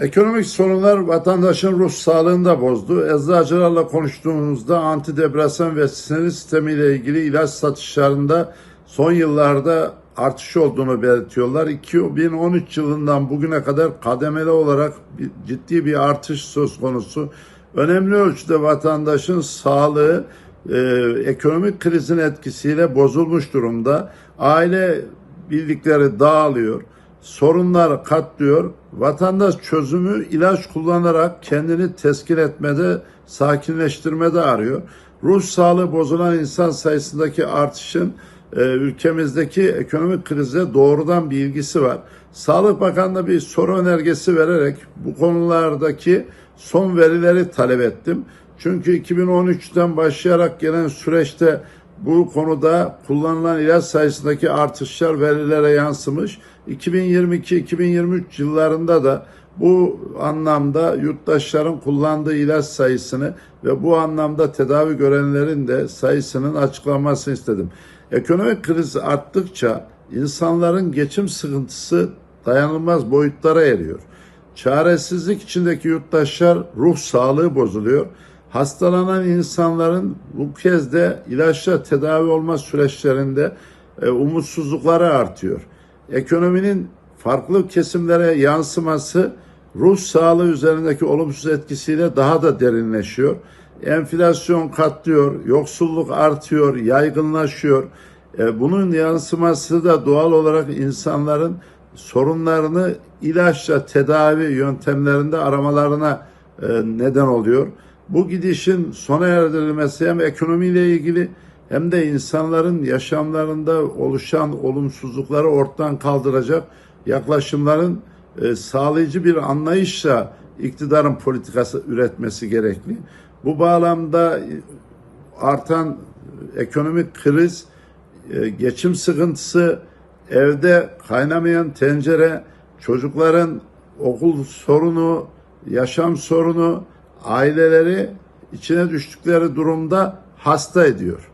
Ekonomik sorunlar vatandaşın ruh sağlığını da bozdu. Eczacılarla konuştuğumuzda antidepresan ve sinir sistemiyle ilgili ilaç satışlarında son yıllarda artış olduğunu belirtiyorlar. 2013 yılından bugüne kadar kademeli olarak ciddi bir artış söz konusu. Önemli ölçüde vatandaşın sağlığı e, ekonomik krizin etkisiyle bozulmuş durumda. Aile bildikleri dağılıyor sorunlar katlıyor. Vatandaş çözümü ilaç kullanarak kendini teskin etmede, sakinleştirmede arıyor. Ruh sağlığı bozulan insan sayısındaki artışın e, ülkemizdeki ekonomik krize doğrudan bir ilgisi var. Sağlık Bakanı'na bir soru önergesi vererek bu konulardaki son verileri talep ettim. Çünkü 2013'ten başlayarak gelen süreçte bu konuda kullanılan ilaç sayısındaki artışlar verilere yansımış. 2022-2023 yıllarında da bu anlamda yurttaşların kullandığı ilaç sayısını ve bu anlamda tedavi görenlerin de sayısının açıklanmasını istedim. Ekonomik kriz arttıkça insanların geçim sıkıntısı dayanılmaz boyutlara eriyor. Çaresizlik içindeki yurttaşlar ruh sağlığı bozuluyor. Hastalanan insanların bu kez de ilaçla tedavi olma süreçlerinde e, umutsuzlukları artıyor. Ekonominin farklı kesimlere yansıması ruh sağlığı üzerindeki olumsuz etkisiyle daha da derinleşiyor. Enflasyon katlıyor, yoksulluk artıyor, yaygınlaşıyor. E, bunun yansıması da doğal olarak insanların sorunlarını ilaçla tedavi yöntemlerinde aramalarına e, neden oluyor. Bu gidişin sona erdirilmesi hem ekonomiyle ilgili hem de insanların yaşamlarında oluşan olumsuzlukları ortadan kaldıracak yaklaşımların e, sağlayıcı bir anlayışla iktidarın politikası üretmesi gerekli. Bu bağlamda e, artan ekonomik kriz, e, geçim sıkıntısı, evde kaynamayan tencere, çocukların okul sorunu, yaşam sorunu, aileleri içine düştükleri durumda hasta ediyor.